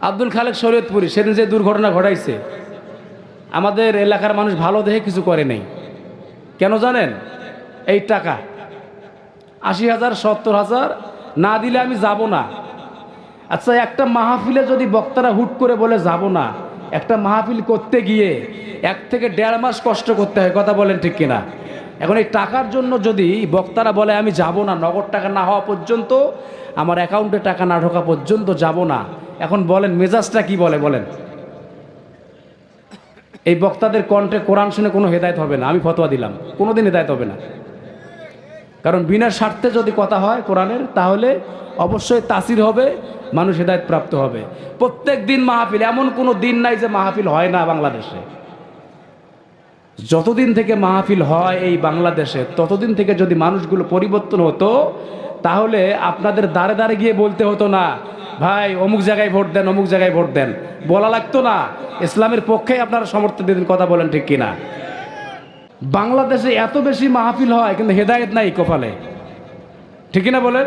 আব্দুল খালেক শরীয়তপুরি, সেদিন যে দুর্ঘটনা ঘটাইছে, আমাদের এলাকার মানুষ ভালো দেখে কিছু করে নেই। কেন জানেন? এই টাকা। আশি হাজার, সত্তর হাজার, না দিলে আমি যাব না। আচ্ছা একটা মাহফিলে যদি বক্তারা হুট করে বলে যাব না, একটা মাহফিল করতে গিয়ে এক থেকে দেড় মাস কষ্ট করতে হয়, কথা বলেন ঠিক কিনা? এখন এই টাকার জন্য যদি বক্তারা বলে, আমি যাব না, নগদ টাকা না হওয়া পর্যন্ত, আমার অ্যাকাউন্টে টাকা না ঢোকা পর্যন্ত যাব না। এখন বলেন, মেজাজটা কি বলে, বলেন? এই বক্তাদের কণ্ঠে কোরআন শুনে কোনো হেদায়ত হবে না, আমি ফতোয়া দিলাম। কোনোদিন হেদায়ত হবে না। কারণ বিনা স্বার্থে যদি কথা হয় কোরআনের, তাহলে অবশ্যই তাসির হবে, মানুষ হেদায়ত প্রাপ্ত হবে। প্রত্যেক দিন মাহফিল, এমন কোনো দিন নাই যে মাহফিল হয় না বাংলাদেশে। যতদিন থেকে মাহফিল হয় এই বাংলাদেশে, ততদিন থেকে যদি মানুষগুলো পরিবর্তন হতো, তাহলে আপনাদের দাঁড়ে দাঁড়ে গিয়ে বলতে হতো না, ভাই, অমুক জায়গায় ভোট দেন, অমুক জায়গায় ভোট দেন। বলা লাগতো না, ইসলামের পক্ষেই আপনারা সমর্থন দিতেন কথা বলেন ঠিক কিনা। বাংলাদেশে এত বেশি মাহফিল হয়, কিন্তু হেদায়েত নাই কপালে। ঠিক কিনা বলেন?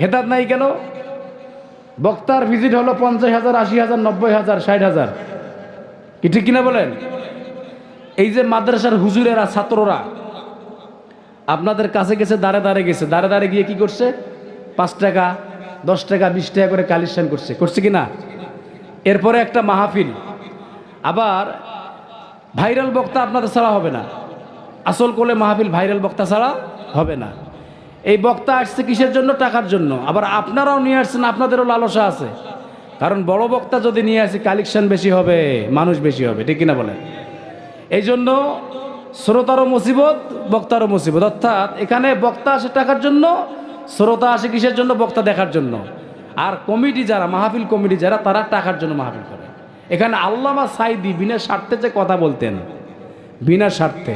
হেদায়ত নাই কেন? বক্তার ভিজিট হলো পঞ্চাশ হাজার, আশি হাজার, নব্বই হাজার, ষাট হাজার। কি ঠিক কিনা বলেন? এই যে মাদ্রাসার হুজুরেরা, ছাত্ররা, আপনাদের কাছে গেছে, দাঁড়ে দাঁড়ে গেছে। দাঁড়ে দাঁড়ে গিয়ে কি করছে? পাঁচ টাকা, দশ টাকা, বিশ টাকা করে কালেকশন করছে। করছে কি না? এরপরে একটা মাহফিল। আবার ভাইরাল বক্তা আপনাদের ছাড়া হবে না। আসল কোলে মাহফিল ভাইরাল বক্তা ছাড়া হবে না। এই বক্তা আসছে কিসের জন্য? টাকার জন্য। আবার আপনারাও নিয়ে আসছেন, আপনাদেরও লালসা আছে। কারণ বড় বক্তা যদি নিয়ে আসে, কালেকশন বেশি হবে, মানুষ বেশি হবে। ঠিক কিনা বলেন? এই জন্য শ্রোতারও মুসিবত, বক্তারও মুসিবত। অর্থাৎ এখানে বক্তা আসে টাকার জন্য, শ্রোতা আসে কিসের জন্য? বক্তা দেখার জন্য। আর কমিটি যারা, মাহফিল কমিটি যারা, তারা টাকার জন্য মাহফিল করে। এখানে আল্লামা সাইদি বিনা স্বার্থে যে কথা বলতেন, বিনা স্বার্থে,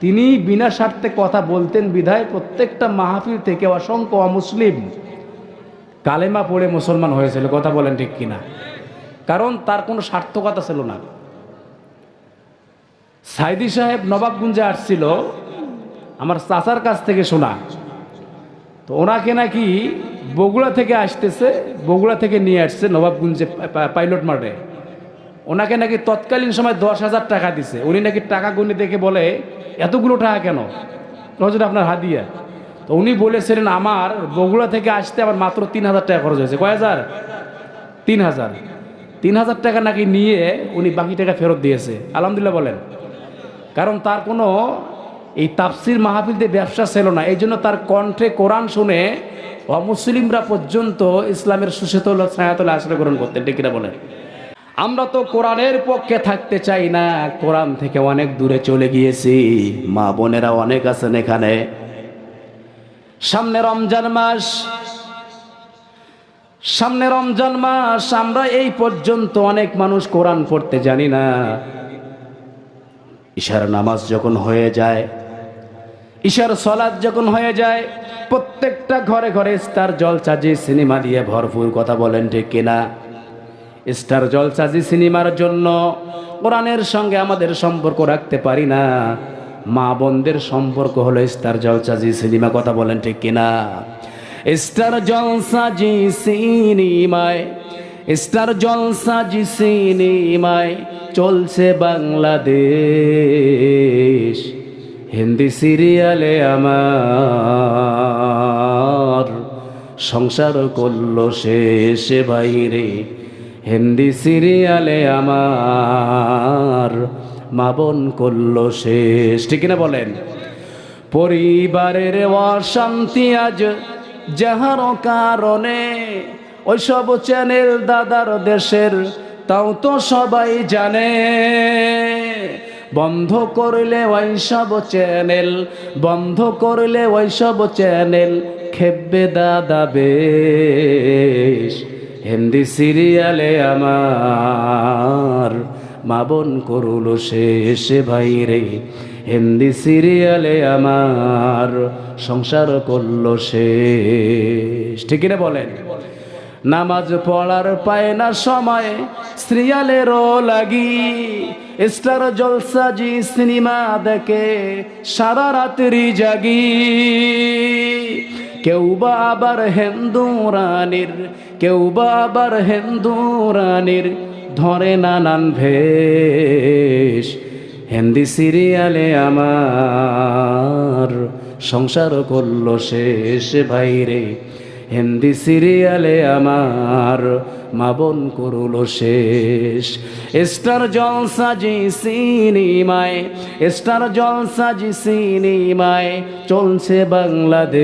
তিনি বিনা স্বার্থে কথা বলতেন বিধায় প্রত্যেকটা মাহফিল থেকে অসংখ্য অমুসলিম কালেমা পড়ে মুসলমান হয়েছিল। কথা বলেন ঠিক কিনা? কারণ তার কোনো সার্থকতা ছিল না। সাইদি সাহেব নবাবগঞ্জে আসছিল। আমার চাচার কাছ থেকে শোনা। তো ওনাকে নাকি বগুড়া থেকে আসতেছে, বগুড়া থেকে নিয়ে আসছে নবাবগঞ্জে পাইলট মাঠে। ওনাকে নাকি তৎকালীন সময় দশ হাজার টাকা দিছে। উনি নাকি টাকা গুনি দেখে বলে, এতগুলো টাকা কেন? হজুর, আপনার হাদিয়া। তো উনি বলেছিলেন, আমার বগুড়া থেকে আসতে আমার মাত্র তিন হাজার টাকা খরচ হয়েছে। কয় হাজার? তিন হাজার। তিন হাজার টাকা নাকি নিয়ে উনি বাকি টাকা ফেরত দিয়েছে। আলহামদুলিল্লাহ বলেন। কারণ তার কোনো এই তাফসির মাহফিল দিয়ে ব্যবসা ছিল না। এই জন্য তার কণ্ঠে কোরআন শুনে অমুসলিমরা পর্যন্ত ইসলামের সুশীতল ছায়াতলে আশ্রয় গ্রহণ করতেন কিনা বলেন? আমরা তো কোরআনের পক্ষে থাকতে চাই না। কোরআন থেকে অনেক দূরে চলে গিয়েছি। মা বোনেরা অনেক আছেন এখানে। সামনে রমজান মাস। সামনে রমজান মাস, আমরা এই পর্যন্ত অনেক মানুষ কোরআন পড়তে জানি না। ঈশার নামাজ যখন হয়ে যায় ঈশার সলাদ যখন হয়ে যায়, প্রত্যেকটা ঘরে ঘরে স্টার জলচাজি সিনেমা দিয়ে ভরপুর কথা বলেন ঠিক কিনা? স্টার জলচাজি সিনেমার জন্য কোরআনের সঙ্গে আমাদের সম্পর্ক রাখতে পারি না। মা বোনদের সম্পর্ক হলো স্টার জলচাজি সিনেমা কথা বলেন ঠিক কিনা? স্টার জলসাজি সিনেমায় স্টার জলসাজি সিনেমায় চলছে বাংলাদেশ। হিন্দি সিরিয়ালে আমার সংসার করল শেষে বাইরে। হিন্দি সিরিয়ালে আমার মাবন করল শেষ। ঠিক না বলেন? পরিবারের অশান্তি আজ যাহার কারণে ওইসব চ্যানেল দাদার দেশের, তাও তো সবাই জানে। বন্ধ করলে ওইসব চ্যানেল, বন্ধ করলে ওইসব চ্যানেল, খেপবে দাদা বেশ। হিন্দি সিরিয়ালে আমার মাবন করুল শেষে ভাই রে হিন্দি সিরিয়ালে আমার সংসার করল শেষ। ঠিক না বলেন? নামাজ পড়ার পায় না সময়, সিরিয়ালেরও লাগি। স্টার জলসাজি সিনেমা দেখে সারা রাত্রি জাগি। কেউ বা আবার হিন্দু রানীর, কেউ বা আবার হিন্দু রানীর ধরে নানান ভেষ। হিন্দি সিরিয়ালে আমার সংসার করল শেষ ভাইরে। হিন্দি সিরিয়ালে আমার মা বোন করল শেষ। স্টার জলসা জি সিনেমায়, স্টার জলসা জি সিনেমায় চলছে বাংলাদেশ।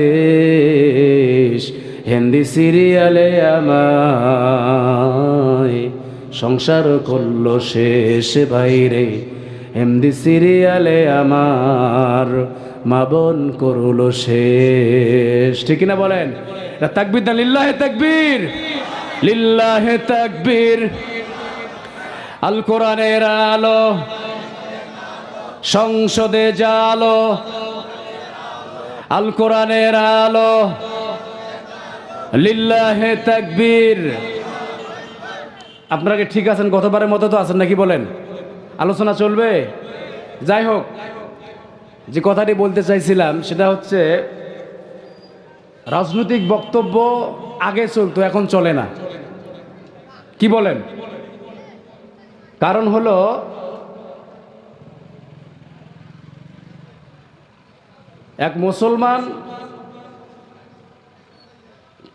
হিন্দি সিরিয়ালে আমায় সংসার করল শেষ বাইরে হিন্দি সিরিয়ালে আমার মা বোন করল শেষ। ঠিক না বলেন? তাকবির না, লিল্লাহে তাকবীর। লিল্লাহে তাকবীর। আল কোরআনের আলো, সংসদে জালো আল কোরআনের আলো, লিল্লাহে তাকবীর। আপনারা কি ঠিক আছেন? গতবারের মতো তো আছেন নাকি বলেন? আলোচনা চলবে? যাই হোক যে কথাটি বলতে চাইছিলাম, সেটা হচ্ছে, রাজনৈতিক বক্তব্য আগে চলতো, এখন চলে না। কি বলেন? কারণ হলো, এক মুসলমান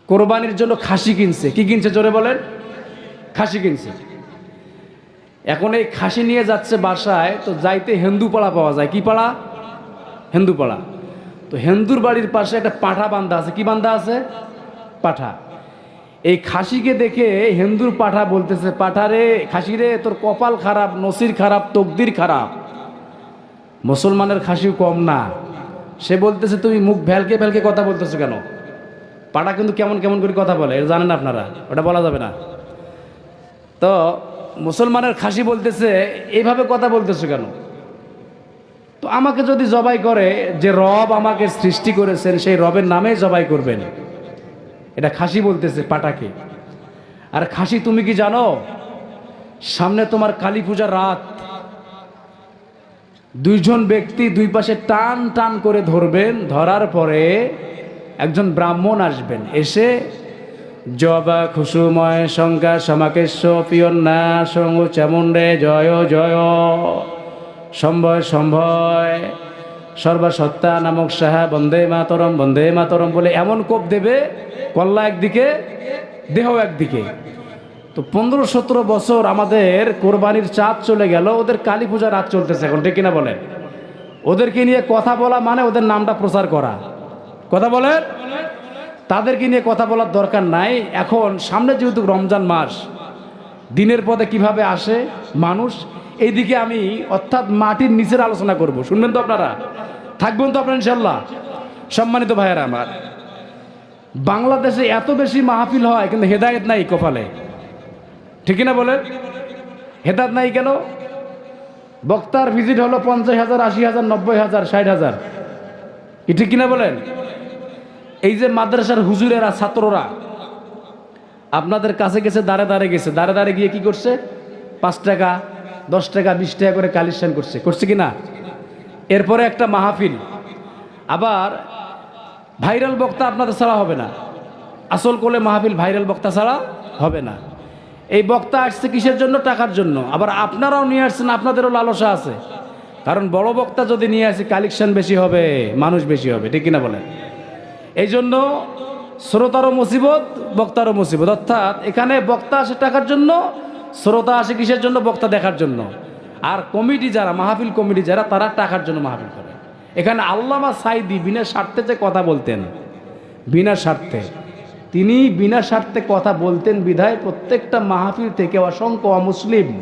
কোরবানির জন্য খাসি কিনছে। কি কিনছে জোরে বলেন? খাসি কিনছে। এখন এই খাসি নিয়ে যাচ্ছে বাসায়, তো যাইতে হিন্দু পাড়া পাওয়া যায়। কি পাড়া? হিন্দু পাড়া তো হিন্দুর বাড়ির পাশে একটা পাঠা বান্ধা আছে। কি বান্ধা আছে? পাঠা। এই খাসিকে দেখে হিন্দুর পাঠা বলতেছে পাঠারে খাসি রে, তোর কপাল খারাপ, নসির খারাপ, তকদির খারাপ। মুসলমানের খাসিও কম না। সে বলতেছে, তুমি মুখ ভ্যালকে ভ্যালকে কথা বলতেছো কেন? পাটা কিন্তু কেমন কেমন করে কথা বলে, এটা জানেন আপনারা, ওটা বলা যাবে না। তো মুসলমানের খাসি বলতেছে, এইভাবে কথা বলতেছো কেন? তো আমাকে যদি জবাই করে যে রব আমাকে সৃষ্টি করেছেন, সেই রবের নামেই জবাই করবেন। এটা খাসি বলতেছে পাটাকে। আর খাসি, তুমি কি জানো? সামনে তোমার কালী পূজার রাত। দুইজন ব্যক্তি দুই পাশে টান টান করে ধরবেন, ধরার পরে একজন ব্রাহ্মণ আসবেন। এসে, জবা খুশুময় শঙ্কা সমাকেশ্ব পিয়ন্না সঙ্গ চামুণ্ডে জয় জয়। সম্ভয় সম্ভয়। সর্বসত্তা নামক সাহা, বন্দে মাতরম বন্দে মাতরম বলে এমন কোপ দেবে, কল্লা একদিকে, দেহ একদিকে। তো পনেরো সতেরো বছর আমাদের কোরবানির চাঁদ চলে গেল, ওদের কালী পূজার রাত চলতেছে এখন, ঠিক কিনা বলেন? ওদেরকে নিয়ে কথা বলা মানে ওদের নামটা প্রচার করা। কথা বলেন? তাদেরকে নিয়ে কথা বলার দরকার নাই। এখন সামনে যেহেতু রমজান মাস, দিনের পথে কীভাবে আসে মানুষ? এইদিকে আমি অর্থাৎ মাটির নিচের আলোচনা করব। শুনবেন তো আপনারা? থাকবেন তো আপনারা ইনশাল্লাহ সম্মানিত ভাইয়েরা আমার, বাংলাদেশে এত বেশি মাহফিল হয়, কিন্তু হেদায়েত নাই কপালে। ঠিক না বলেন? হেদায়ত নাই কেন? বক্তার ভিজিট হলো পঞ্চাশ হাজার, আশি হাজার, নব্বই হাজার, ষাট হাজার। কি ঠিক কিনা বলেন? এই যে মাদ্রাসার হুজুরেরা, ছাত্ররা, আপনাদের কাছে গেছে দাঁড়ে দাঁড়ে গেছে। দাঁড়ে দাঁড়ে গিয়ে কি করছে? পাঁচ টাকা দশ টাকা, বিশ টাকা করে কালেকশন করছে। করছে কি না? এরপরে একটা মাহফিল। আবার ভাইরাল বক্তা আপনাদের ছাড়া হবে না। আসল কোলে মাহফিল ভাইরাল বক্তা ছাড়া হবে না। এই বক্তা আসছে কিসের জন্য? টাকার জন্য। আবার আপনারাও নিয়ে আসছেন, আপনাদেরও লালসা আছে। কারণ বড় বক্তা যদি নিয়ে আসে, কালেকশন বেশি হবে, মানুষ বেশি হবে। ঠিক কিনা বলেন? এই জন্য শ্রোতারও মুসিবত, বক্তারও মুসিবত। অর্থাৎ এখানে বক্তা আসে টাকার জন্য শ্রোতা আসে কিসের জন্য? বক্তা দেখার জন্য। আর কমিটি যারা, মাহফিল কমিটি যারা, তারা টাকার জন্য মাহফিল করে। এখানে আল্লামা সাইদি বিনা স্বার্থে যে কথা বলতেন, বিনা স্বার্থে। তিনি বিনা স্বার্থে কথা বলতেন বিধায় প্রত্যেকটা মাহফিল থেকে অসংখ্য অমুসলিম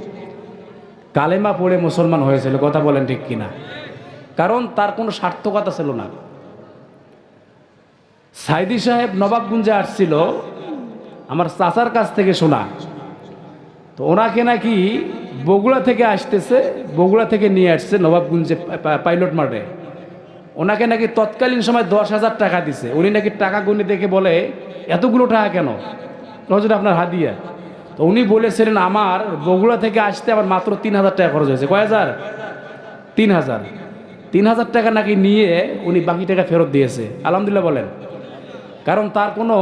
কালেমা পড়ে মুসলমান হয়েছিল। কথা বলেন ঠিক কিনা? কারণ তার কোনো সার্থকতা ছিল না। সাইদি সাহেব নবাবগঞ্জে আসছিল। আমার চাচার কাছ থেকে শোনা তো ওনাকে নাকি বগুড়া থেকে আসতেছে, বগুড়া থেকে নিয়ে আসছে নবাবগঞ্জে পাইলট মাঠে। ওনাকে নাকি তৎকালীন সময় দশ হাজার টাকা দিছে। উনি নাকি টাকা গুনি দেখে বলে, এতগুলো টাকা কেন? হজুর, আপনার হাদিয়া। তো উনি বলেছিলেন, আমার বগুড়া থেকে আসতে আমার মাত্র তিন হাজার টাকা খরচ হয়েছে। কয় হাজার? তিন হাজার। তিন হাজার টাকা নাকি নিয়ে উনি বাকি টাকা ফেরত দিয়েছে। আলহামদুলিল্লাহ বলেন। কারণ তার কোনো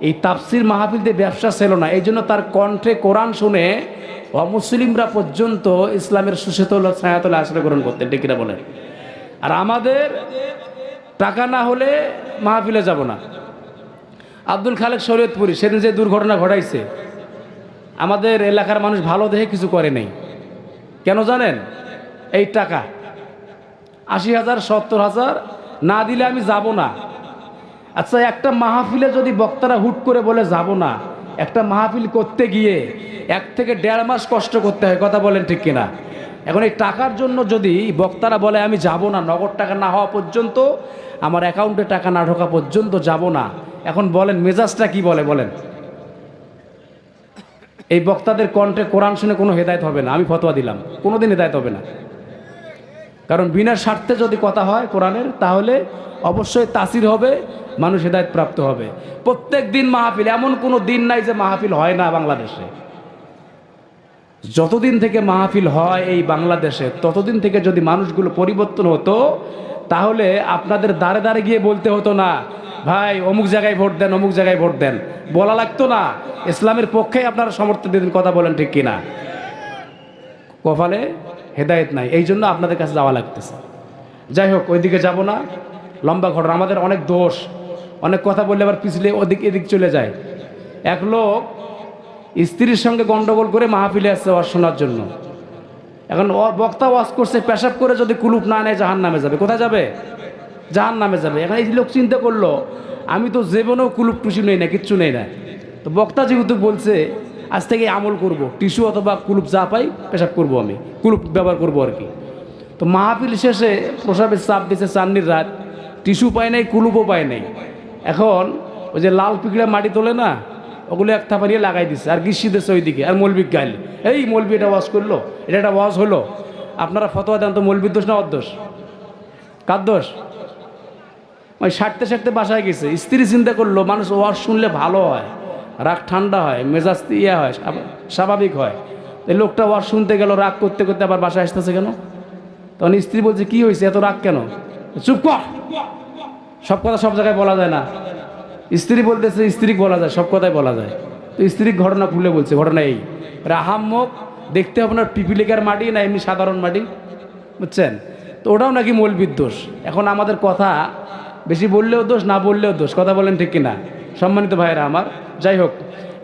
এই তাফসির মাহফিলতে ব্যবসা ছিল না। এই জন্য তার কণ্ঠে কোরআন শুনে অমুসলিমরা পর্যন্ত ইসলামের সুশেতল ছায়াতলে আশ্রয় গ্রহণ করতেন ডেকিরা বলেন? আর আমাদের টাকা না হলে মাহফিলে যাব না। আব্দুল খালেক শরীয়তপুরি, সেদিন যে দুর্ঘটনা ঘটাইছে, আমাদের এলাকার মানুষ ভালো দেখে কিছু করে নেই। কেন জানেন? এই টাকা। আশি হাজার, সত্তর হাজার না দিলে আমি যাব না। আচ্ছা একটা মাহফিলে যদি বক্তারা হুট করে বলে, যাব না। একটা মাহফিল করতে গিয়ে এক থেকে দেড় মাস কষ্ট করতে হয়, কথা বলেন ঠিক কিনা? এখন এই টাকার জন্য যদি বক্তারা বলে, আমি যাব না, নগদ টাকা না হওয়া পর্যন্ত, আমার অ্যাকাউন্টে টাকা না ঢোকা পর্যন্ত যাব না। এখন বলেন, মেজাজটা কি বলে, বলেন? এই বক্তাদের কণ্ঠে কোরআন শুনে কোনো হেদায়ত হবে না, আমি ফতোয়া দিলাম কোনো দিন হেদায়ত হবে না। কারণ বিনা স্বার্থে যদি কথা হয় কোরআনের, তাহলে অবশ্যই তাসির হবে, মানুষ প্রাপ্ত হবে। প্রত্যেক দিন মাহফিল, এমন কোনো দিন নাই যে মাহফিল হয় না বাংলাদেশে। যতদিন থেকে মাহফিল হয় এই বাংলাদেশে, ততদিন থেকে যদি মানুষগুলো পরিবর্তন হতো, তাহলে আপনাদের দাঁড়ে দাঁড়ে গিয়ে বলতে হতো না, ভাই, অমুক জায়গায় ভোট দেন, অমুক জায়গায় ভোট দেন। বলা লাগতো না, ইসলামের পক্ষে আপনারা সমর্থন দিন কথা বলেন ঠিক কিনা। কপালে হেদায়েত নাই। এই জন্য আপনাদের কাছে যাওয়া লাগতেছে। যাই হোক, ওইদিকে যাব না। লম্বা ঘটনা। আমাদের অনেক দোষ। অনেক কথা বললে আবার পিছলে ওদিক এদিক চলে যায়। এক লোক স্ত্রীর সঙ্গে গন্ডগোল করে মাহফিলে আসছে ওয়াজ শোনার জন্য। এখন বক্তা ওয়াজ করছে, পেশাব করে যদি কুলুপ না নেয় জাহান নামে যাবে। কোথায় যাবে? জাহান নামে যাবে। এখন এই লোক চিন্তা করল, আমি তো জীবনেও কুলুপ টুসি নেই না, কিচ্ছু নেই না। তো বক্তা যেহেতু বলছে আজ থেকে আমল করব। টিস্যু অথবা কুলুপ যা পাই পেশাব করব আমি। কুলুপ ব্যবহার করব আর কি। তো মাহফিল শেষে প্রসাবের চাপ দিচ্ছে চান্নির রাত। টিস্যু পায় নাই, কুলুপও পায় নাই। এখন ওই যে লাল পিকড়া মাটি তোলে না, ওগুলো এক থাপারিয়ে লাগাই দিচ্ছে আর গ্রীষ্মী দেশে ওইদিকে, আর মৌলবিক গাইল। এই মৌলবি এটা ওয়াশ করল? এটা একটা ওয়াশ হলো? আপনারা ফতোয়া দেন তো মৌলবির দোষ না অদোষ কার দোষ? ওই সারতে সারতে বাসায় গেছে। স্ত্রী চিন্তা করল, মানুষ ওয়াশ শুনলে ভালো হয়। রাগ ঠান্ডা হয়, মেজাজ ইয়ে হয় স্বাভাবিক হয়। এই লোকটা ওয়াশ শুনতে গেল, রাগ করতে করতে আবার বাসায় আসতেছে কেন? তখন স্ত্রী বলছে, কি হয়েছে? এত রাগ কেন? চুপ কর। সব কথা সব জায়গায় বলা যায় না। স্ত্রী বলতেছে স্ত্রী বলা যায়, সব কথাই বলা যায়। তো স্ত্রীর ঘটনা খুলে বলছে, ঘটনা এই। রাহাম্মক দেখতে আপনার পিপিলিকার মাটি না এমনি সাধারণ মাটি, বুঝছেন? তো ওটাও নাকি মৌলবির দোষ। এখন আমাদের কথা, বেশি বললেও দোষ, না বললেও দোষ, কথা বলেন ঠিক কিনা? সম্মানিত ভাইরা আমার, যাই হোক,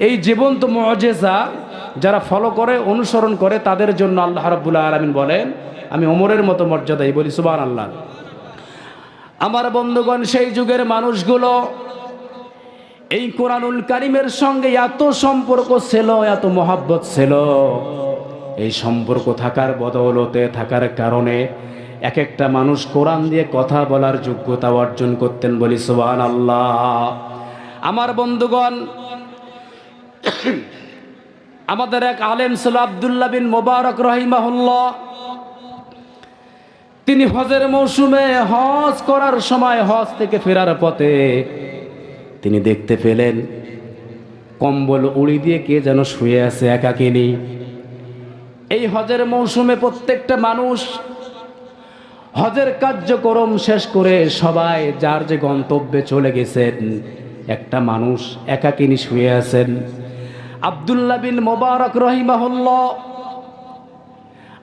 এই জীবন্ত মজেজা যারা ফলো করে, অনুসরণ করে, তাদের জন্য আল্লাহ রাব্বুল আলমিন বলেন, আমি ওমরের মতো মর্যাদাই বলি সুবান আল্লাহ আমার বন্ধুগণ, সেই যুগের মানুষগুলো এই কোরআনুল কারিমের সঙ্গে এত সম্পর্ক ছিল, এত মহাব্বত ছিল। এই সম্পর্ক থাকার বদৌলতে, থাকার কারণে এক একটা মানুষ কোরআন দিয়ে কথা বলার যোগ্যতা অর্জন করতেন বলি সুবান আল্লাহ আমার বন্ধুগণ, আমাদের এক আলেম ছিল আবদুল্লাহ বিন মোবারক রহিমাহুল্লাহ। তিনি হজের মৌসুমে হজ করার সময় হজ থেকে ফেরার পথে তিনি দেখতে পেলেন, কম্বল উড়ি দিয়ে কে যেন শুয়ে আছে একাকিনী। এই হজের মৌসুমে প্রত্যেকটা মানুষ হজের কার্যক্রম শেষ করে সবাই যার যে গন্তব্যে চলে গেছেন একটা মানুষ একাকিনী শুয়ে আছেন। আবদুল্লাহ বিন মোবারক রহিমাহুল্লাহ,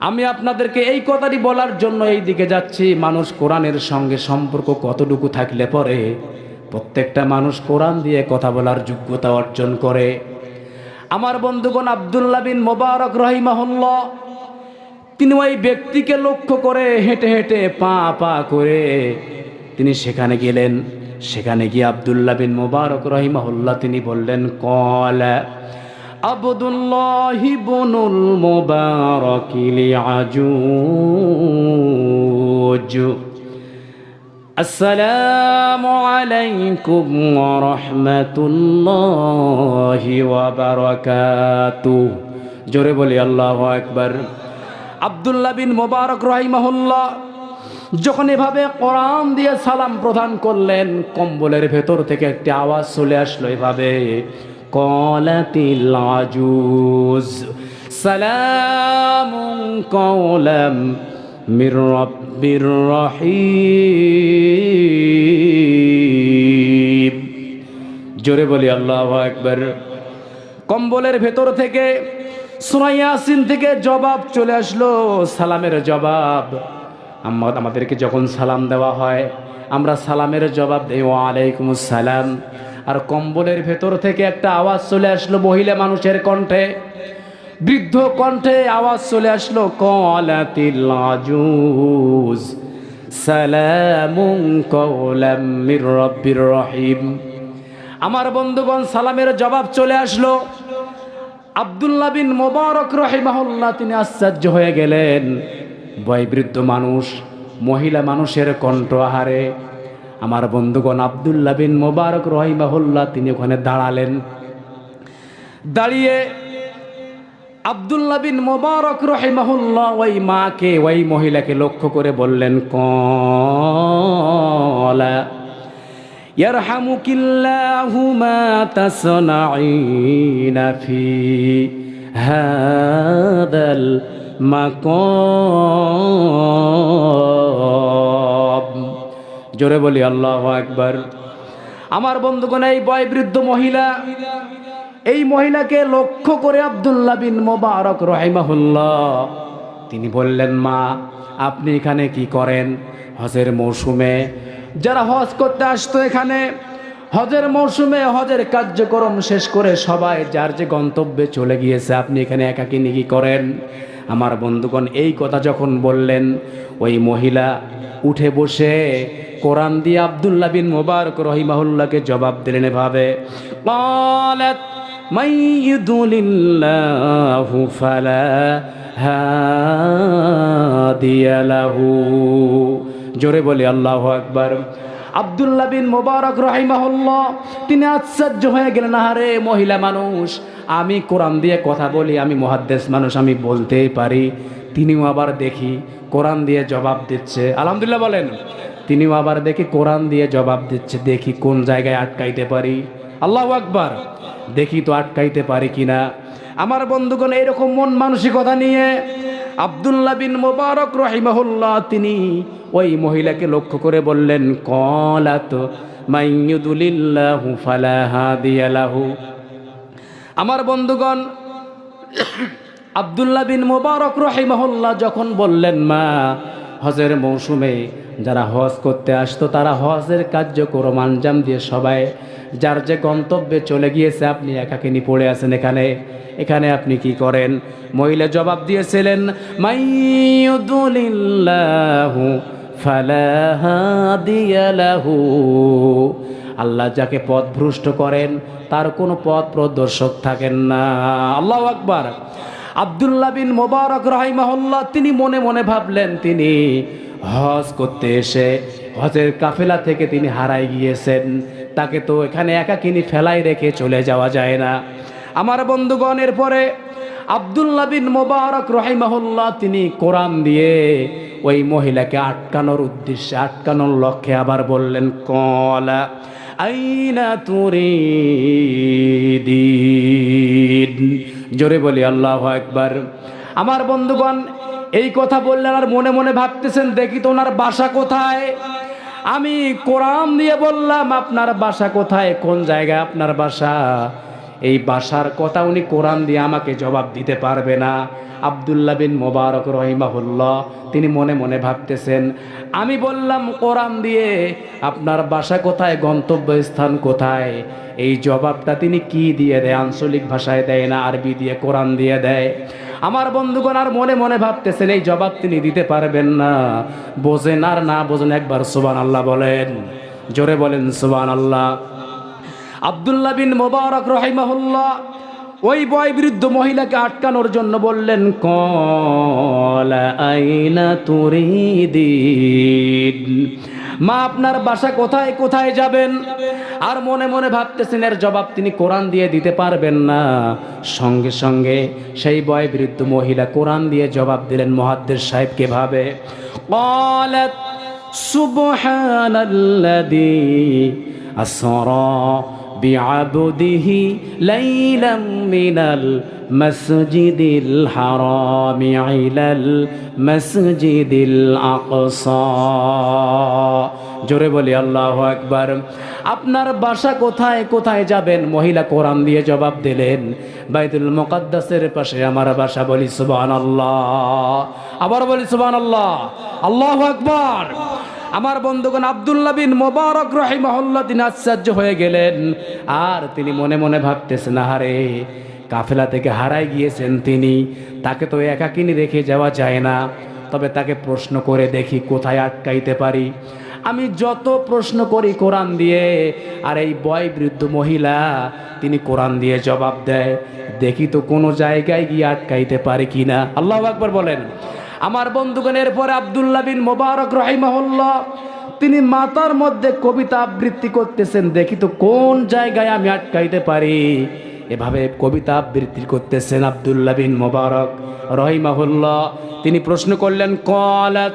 আমি আপনাদেরকে এই কথাটি বলার জন্য এই দিকে যাচ্ছি। মানুষ কোরআনের সঙ্গে সম্পর্ক কতটুকু থাকলে পরে প্রত্যেকটা মানুষ কোরআন দিয়ে কথা বলার যোগ্যতা অর্জন করে। আমার বন্ধুগণ, আবদুল্লাহ বিন মোবারক রহিমাহুল্লাহ, তিনি ওই ব্যক্তিকে লক্ষ্য করে হেঁটে হেঁটে পা পা করে তিনি সেখানে গেলেন। সেখানে গিয়ে আবদুল্লাহ বিন মোবারক রহিমাহুল্লাহ তিনি বললেন কল আবদুল্লাহ বনুল মোবারক আজুজ السلام عليكم ورحمة الله وبركاته জোরে বলি আল্লাহ একবার আবদুল্লাহ বিন মোবারক রহিমাহুল্লাহ যখন এভাবে কোরআন দিয়ে সালাম প্রদান করলেন, কম্বলের ভেতর থেকে একটি আওয়াজ চলে আসলো এভাবে, কলাতিল সালাম কৌলাম মির রব্বির রহিম। জোরে বলি, আল্লাহ একবার কম্বলের ভেতর থেকে সুরাইয়াসিন থেকে জবাব চলে আসলো, সালামের জবাব। আমাদেরকে যখন সালাম দেওয়া হয়, আমরা সালামের জবাব দেই, ওয়ালাইকুম সালাম আর কম্বলের ভেতর থেকে একটা আওয়াজ চলে আসলো মহিলা মানুষের কণ্ঠে। বৃদ্ধ কণ্ঠে আওয়াজ চলে আসলো, কলাতিল রহিম। আমার বন্ধুগণ, সালামের জবাব চলে আসলো। আবদুল্লাহ বিন মোবারক রহিমাহুল্লাহ, তিনি আশ্চর্য হয়ে গেলেন। বয়বৃদ্ধ মানুষ, মহিলা মানুষের কণ্ঠ আহারে। আমার বন্ধুগণ আবদুল্লা বিন মোবারক রহিমাহুল্লাহ, তিনি ওখানে দাঁড়ালেন। দাঁড়িয়ে আবদুল্লা বিন মোবারক রহিমাহুল্লাহ ওই মাকে, ওই মহিলাকে লক্ষ্য করে বললেন, কলা, ইয়ারহামুকিল্লাহু জোরে বলি, আল্লাহ একবার আমার বন্ধুগণ, এই বয়বৃদ্ধ মহিলা, এই মহিলাকে লক্ষ্য করে আবদুল্লা বিন মোবারক রহিমাহুল্লা তিনি বললেন, মা, আপনি এখানে কি করেন হজের মৌসুমে? যারা হজ করতে আসতো এখানে, হজের মৌসুমে হজের কার্যক্রম শেষ করে সবাই যার যে গন্তব্যে চলে গিয়েছে, আপনি এখানে একাকি কি করেন? আমার বন্ধুগণ, এই কথা যখন বললেন, ওই মহিলা উঠে বসে কোরআন দিয়ে আবদুল্লা বিন মোবারক রহিমাহুল্লাহকে জবাব দিলেন এভাবে জোরে বলি, আল্লাহ একবার আবদুল্লাহ বিন মোবারক রহিমাহুল্লাহ, তিনি আশ্চর্য হয়ে গেলেন, আহারে মহিলা মানুষ, আমি কোরআন দিয়ে কথা বলি, আমি মহাদ্দেশ মানুষ, আমি বলতেই পারি। তিনিও আবার দেখি, কোরআন দিয়ে জবাব দিচ্ছে। আলহামদুলিল্লাহ বলেন, তিনিও আবার দেখি, কোরআন দিয়ে জবাব দিচ্ছে, দেখি কোন জায়গায় আটকাইতে পারি। আল্লাহ আকবার, দেখি তো আটকাইতে পারি কিনা। আমার বন্ধুগণ, এরকম মন মানসিকতা নিয়ে আবদুল্লাহ বিন মোবারক রহিমাহুল্লাহ, তিনি ওই মহিলাকে লক্ষ্য করে বললেন, কলাত আমার বন্ধুগণ, আবদুল্লাহ বিন মোবারক রহিমাহুল্লাহ যখন বললেন, মা হজের মৌসুমে যারা হজ করতে আসতো, তারা হজের কার্যক্রম আঞ্জাম দিয়ে সবাই, যার যে গন্তব্যে চলে গিয়েছে, আপনি একাকিনী পড়ে আছেন এখানে। এখানে আপনি কি করেন? মহিলা জবাব দিয়েছিলেন আল্লাহ যাকে পথ ভ্রষ্ট করেন, তার কোনো পথ প্রদর্শক থাকেন না। আল্লাহ আকবার। আবদুল্লাহ বিন মোবারক রাহিমাহুল্লাহ, তিনি মনে মনে ভাবলেন, তিনি হজ করতে এসে হজের কাফেলা থেকে তিনি হারাই গিয়েছেন। তাকে তো এখানে একাকিনী ফেলাই রেখে চলে যাওয়া যায় না। আমার বন্ধুগণের পরে আবদুল্লাহ বিন মোবারক রহিমাহুল্লাহ, তিনি কোরআন দিয়ে ওই মহিলাকে আটকানোর উদ্দেশ্যে, আটকানোর লক্ষ্যে আবার বললেন, কলা আইনা তুরিদিন জোরে বলি, আল্লাহ একবার আমার বন্ধুগণ, এই কথা বললেন আর মনে মনে ভাবতেছেন, দেখি তো ওনার বাসা কোথায়? আমি কোরআন দিয়ে বললাম, আপনার বাসা কোথায়? কোন জায়গায় আপনার বাসা? এই বাসার কথা উনি কোরআন দিয়ে আমাকে জবাব দিতে পারবে না। আবদুল্লাহ বিন মোবারক রহিমাহুল্লাহ, তিনি মনে মনে ভাবতেছেন, আমি বললাম, কোরআন দিয়ে আপনার বাসা কোথায় গন্তব্য স্থান কোথায়? এই জবাবটা তিনি কি দিয়ে দেয়? আঞ্চলিক ভাষায় দেয় না, আরবি দিয়ে, কোরআন দিয়ে দেয়? আমার বন্ধুগণ আর মনে মনে ভাবতেছেন, এই জবাব তিনি দিতে পারবেন না। বোঝেন আর না বোঝেন, একবার সুবান আল্লাহ বলেন। জোরে বলেন সুবান আল্লাহ আবদুল্লা বিন মোবারক রহিমাহুল্লাহ ওই বয় বিরুদ্ধ মহিলাকে আটকানোর জন্য বললেন, কলা তুরি দিন মা, আপনার বাসা কোথায় কোথায় যাবেন? আর মনে মনে ভাবতেছেন, এর জবাব তিনি কোরআন দিয়ে দিতে পারবেন না। সঙ্গে সঙ্গে সেই বয় বিরুদ্ধ মহিলা কোরআন দিয়ে জবাব দিলেন মহাদ্দের সাহেবকে ভাবে? কলাত আসরা بعبده ليلا من المسجد الحرام إلى المسجد الأقصى জোরে বলি আল্লাহ আকবার আপনার বাসা কোথায় কোথায় যাবেন মহিলা কোরআন দিয়ে জবাব দিলেন বাইতুল মোকাদ্দাসের পাশে আমার বাসা বলি সুবান আল্লাহ আবার বলি সুবান আল্লাহ আল্লাহ আকবার আমার বন্ধুগণ আবদুল্লাহ বিন মোবারক রহিমহল্লা তিনি আশ্চর্য হয়ে গেলেন। আর তিনি মনে মনে ভাবতেছেন, আহারে, কাফেলা থেকে হারাই গিয়েছেন তিনি, তাকে তো একাকিনী রেখে যাওয়া যায় না। তবে তাকে প্রশ্ন করে দেখি কোথায় আটকাইতে পারি। আমি যত প্রশ্ন করি কোরআন দিয়ে, আর এই বয় বৃদ্ধ মহিলা তিনি কোরআন দিয়ে জবাব দেয়। দেখি তো কোনো জায়গায় গিয়ে আটকাইতে পারে কি না আল্লাহ আকবর বলেন আমার বন্ধুগণের পরে আবদুল্লাহ বিন মোবারক রহিমাহুল্লাহ, তিনি মাতার মধ্যে কবিতা আবৃত্তি করতেছেন। দেখি তো কোন জায়গায় আমি আটকাইতে পারি? এভাবে কবিতা আবৃত্তি করতেছেন আবদুল্লাহ বিন মোবারক রহিমাহুল্লাহ। তিনি প্রশ্ন করলেন, কলাত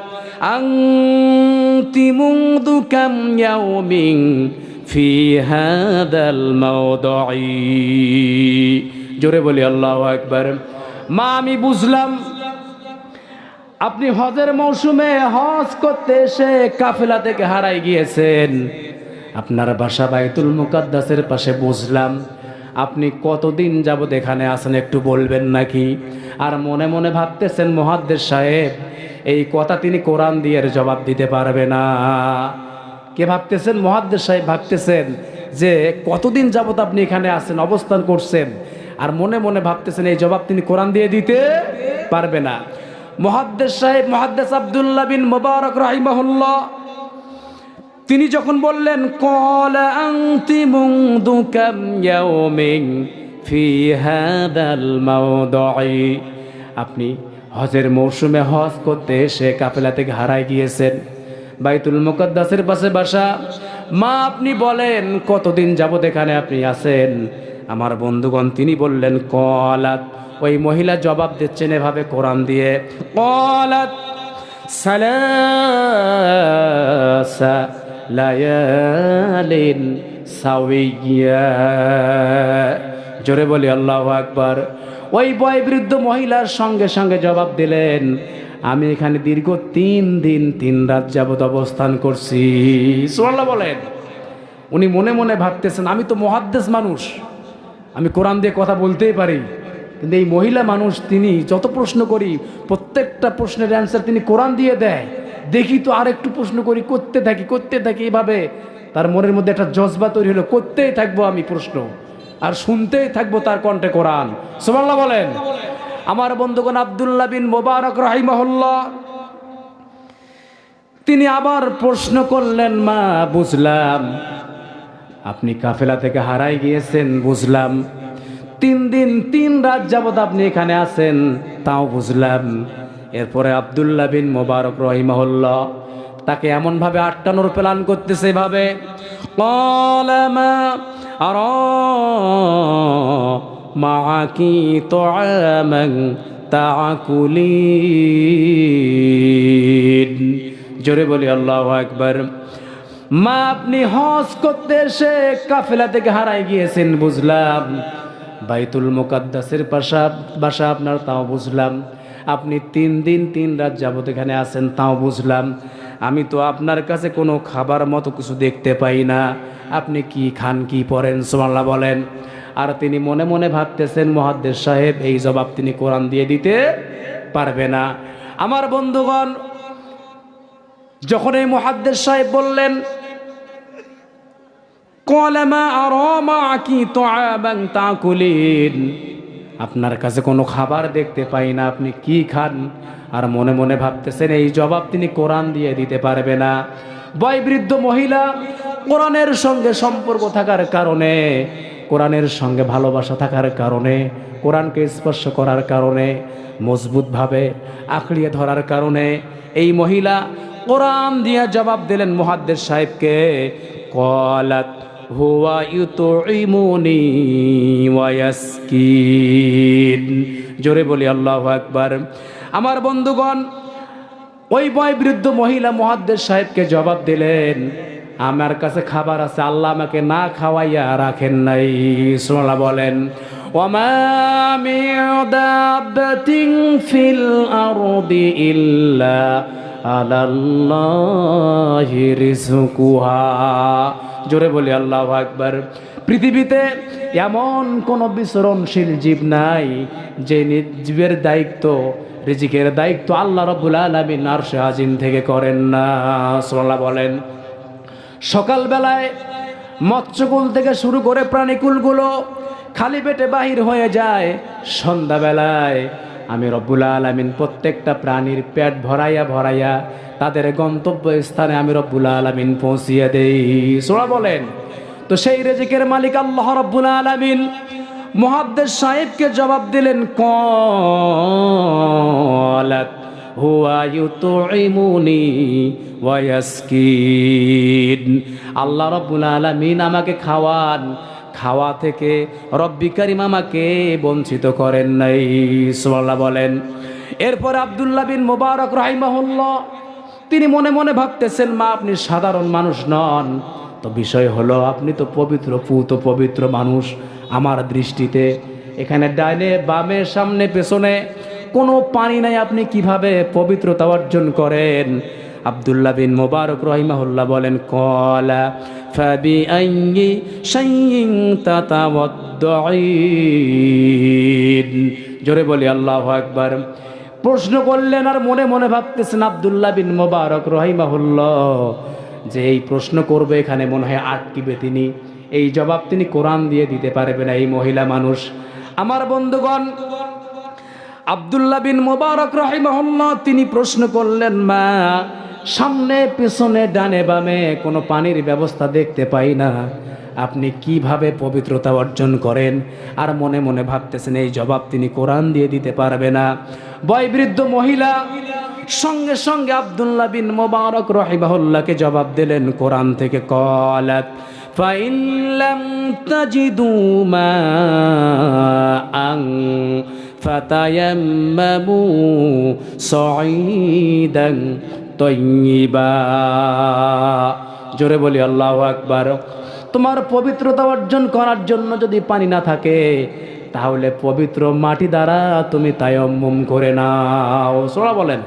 ফি জোরে বলি, আল্লাহু আকবার। মা, আমি বুঝলাম আপনি হজের মৌসুমে হজ করতে এসে কাফেলা থেকে হারাই গিয়েছেন। আপনার বাসা বাইতুল মুকাদ্দাসের পাশে বুঝলাম। আপনি কতদিন যাবত এখানে আসেন একটু বলবেন নাকি? আর মনে মনে ভাবতেছেন মহাদ্দের সাহেব, এই কথা তিনি কোরআন দিয়ে জবাব দিতে পারবে না। কে ভাবতেছেন? মহাদ্দের সাহেব ভাবতেছেন যে কতদিন যাবত আপনি এখানে আসেন অবস্থান করছেন? আর মনে মনে ভাবতেছেন এই জবাব তিনি কোরআন দিয়ে দিতে পারবে না। মহাদ্দেশ সাহেব, মহাদ্দেশ আবদুল্লাহ বিন মোবারক রাহিমাহুল্লাহ, তিনি যখন বললেন, কল আংতি মুংদু কাম ইয়াউমিন ফি হাদাল আপনি হজের মৌসুমে হজ করতে এসে কাফেলা থেকে হারায় গিয়েছেন। বাইতুল মুকদ্দাসের পাশে বাসা। মা, আপনি বলেন, কতদিন যাবত এখানে আপনি আছেন? আমার বন্ধুগণ, তিনি বললেন, কলাত। ওই মহিলা জবাব দিচ্ছেন এভাবে কোরআন দিয়ে, কলাত জোরে বলি, আল্লাহ আকবার। ওই বয় বৃদ্ধ মহিলার সঙ্গে সঙ্গে জবাব দিলেন, আমি এখানে দীর্ঘ তিন দিন, তিন রাত যাবত অবস্থান করছি। বলেন। উনি মনে মনে ভাবতেছেন, আমি তো মহাদ্দেশ মানুষ। আমি কোরআন দিয়ে কথা বলতেই পারি। কিন্তু এই মহিলা মানুষ, তিনি যত প্রশ্ন করি, প্রত্যেকটা প্রশ্নের অ্যান্সার তিনি কোরআন দিয়ে দেয়। দেখি তো আর একটু প্রশ্ন করি, করতে থাকি করতে থাকি এইভাবে। তার মনের মধ্যে একটা জজবা তৈরি হলো, করতেই থাকব আমি প্রশ্ন। আর শুনতেই থাকব তার কণ্ঠে কোরআন। সোমাল্লাহ বলেন, আমার বন্ধুগণ আবদুল্লাহ বিন মোবারক রাহিমহল্লা তিনি আবার প্রশ্ন করলেন, মা, বুঝলাম আপনি কাফেলা থেকে হারাই গিয়েছেন, বুঝলাম। তিন দিন, তিন রাত যাবত আপনি এখানে আছেন, তাও বুঝলাম। এরপরে আবদুল্লাহ বিন মোবারক রহিমহল্লা তাকে এমনভাবে আটকানোর প্ল্যান করতেছে এভাবে জোরে বলি, আল্লাহ একবার মা, আপনি হজ করতে এসে কাফেলা থেকে হারাই গিয়েছেন, বুঝলাম। বাইতুল মুকাদ্দাসের বাসা বাসা আপনার, তাও বুঝলাম। আপনি তিন দিন, তিন রাত যাবত এখানে আছেন, তাও বুঝলাম। আমি তো আপনার কাছে কোনো খাবার মতো কিছু দেখতে পাই না। আপনি কি খান, কি পরেন সোমাল্লা বলেন। আর তিনি মনে মনে ভাবতেছেন, মহাদ্দেশ সাহেব, এই জবাব তিনি কোরআন দিয়ে দিতে পারবে না। আমার বন্ধুগণ যখন এই মহাদ্দেশ সাহেব বললেন কলেমা আপনার কাছে কোনো খাবার দেখতে পাই না, আপনি কি খান? আর মনে মনে ভাবতেছেন এই জবাব তিনি কোরআন দিয়ে দিতে পারবে না। বয় বৃদ্ধ মহিলা, কোরআনের সঙ্গে সম্পর্ক থাকার কারণে, কোরআনের সঙ্গে ভালোবাসা থাকার কারণে, কোরআনকে স্পর্শ করার কারণে, মজবুতভাবে আঁকড়িয়ে ধরার কারণে, এই মহিলা কোরআন দিয়া জবাব দিলেন মহাদ্দের সাহেবকে, কলাত হুয়া ইউতুইমুনি ওয়ায়াসকিন জোরে বলি, আল্লাহ আকবার। আমার বন্ধুগণ, ওই বয় বৃদ্ধ মহিলা মহাদ্দের সাহেবকে জবাব দিলেন, আমার কাছে খাবার আছে, আল্লাহ আমাকে না খাওয়াইয়া রাখেন নাই। সোনা বলেন ওমা ফিল আরদি ইল্লা জোরে বলি, আল্লাহু আকবার। পৃথিবীতে এমন কোন বিচরণশীল জীব নাই, যে জীবের দায়িত্ব, রিজিকের দায়িত্ব আল্লাহ রব্বুল আলামিন আরশে আজিম থেকে করেন না। সাল্লাল্লাহ বলেন, সকালবেলায় মৎস্যকুল থেকে শুরু করে প্রাণীকুলগুলো খালি পেটে বাহির হয়ে যায়, সন্ধ্যাবেলায় আমি রব্বুল আলমিন প্রত্যেকটা প্রাণীর পেট ভরাইয়া ভরাইয়া তাদের গন্তব্য স্থানে আমি রব্বুল আলমিন পৌঁছিয়ে দেই। সোড়া বলেন, তো সেই রেজিকের মালিক আল্লাহ রব্বুল আলমিন মহাদ্দেশ সাহেবকে জবাব দিলেন, কলাত আল্লাহ রাব্বুল আলামিন আমাকে খাওয়ান খাওয়া থেকে রব্বি কারিম আমাকে বঞ্চিত করেন নাই। সুবহানাল্লাহ বলেন। এরপর আব্দুল্লাহ বিন মোবারক রাহিমাহুল্লাহ, তিনি মনে মনে ভাবতেছেন, মা, আপনি সাধারণ মানুষ নন। তো বিষয় হলো, আপনি তো পবিত্র পুত, পবিত্র মানুষ। আমার দৃষ্টিতে এখানে ডাইনে, বামে, সামনে, পেছনে কোনো পানি নাই। আপনি কীভাবে পবিত্রতা অর্জন করেন? আব্দুল্লাহ বিন মোবারক রহিমাহুল্লাহ বলেন, কলা ফাবি শাইইন তাতাওয়াদ্দাইন। জোরে বলি, আল্লাহু আকবার। প্রশ্ন করলেন, আর মনে মনে ভাবতেছেন আব্দুল্লাহ বিন মোবারক রহিমাহুল্লাহ যে এই প্রশ্ন করবে এখানে মনে হয় আটকিবে তিনি। এই জবাব তিনি কোরআন দিয়ে দিতে পারবে না, এই মহিলা মানুষ। আমার বন্ধুগণ, আব্দুল্লাহ বিন মোবারক রহিমহল্লা তিনি প্রশ্ন করলেন, মা সামনে পেছনে ডানে বামে কোনো পানির ব্যবস্থা দেখতে পাই না আপনি কিভাবে পবিত্রতা অর্জন করেন আর মনে মনে ভাবতেছেন এই জবাব তিনি কোরআন দিয়ে দিতে পারবে না বয়বৃদ্ধ মহিলা সঙ্গে সঙ্গে আব্দুল্লাহ বিন মোবারক রহিমাহুল্লাহকে জবাব দিলেন কোরআন থেকে কলাত فإن لم تجدوا ماء فتيمموا صعيدا জোরে বলি, আল্লাহ আকবার। তোমার পবিত্রতা অর্জন করার জন্য যদি পানি না থাকে, তাহলে পবিত্র মাটি দ্বারা তুমি তায়ম্মম করে নাও। সোনা বলেন,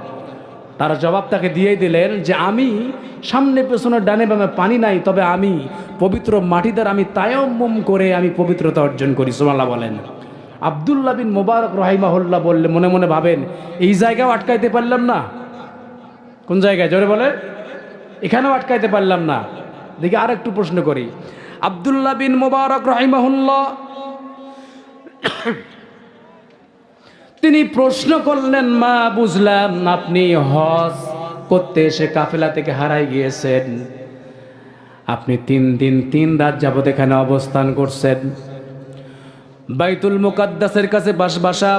তার জবাব তাকে দিয়ে দিলেন যে, আমি সামনে পেছনে ডানে বামে পানি নাই, তবে আমি পবিত্র মাটি দ্বারা আমি তায়ম্মম করে আমি পবিত্রতা অর্জন করি সোনাল্লাহ বলেন। আবদুল্লাহ বিন মোবারক রহিমাহুল্লাহ বললে, মনে মনে ভাবেন, এই জায়গাও আটকাইতে পারলাম না। কোন জায়গায়? জোরে বলে এখানেও আটকাইতে পারলাম না। দেখি আর একটু প্রশ্ন করি। আবদুল্লাহ বিন মোবারক রহিমাহুল্লাহ, তিনি প্রশ্ন করলেন, মা, বুঝলাম আপনি হজ করতে এসে কাফেলা থেকে হারাই গিয়েছেন। আপনি তিন দিন, তিন রাত যাবত এখানে অবস্থান করছেন। বাইতুল মুকাদ্দাসের কাছে বাস বাসা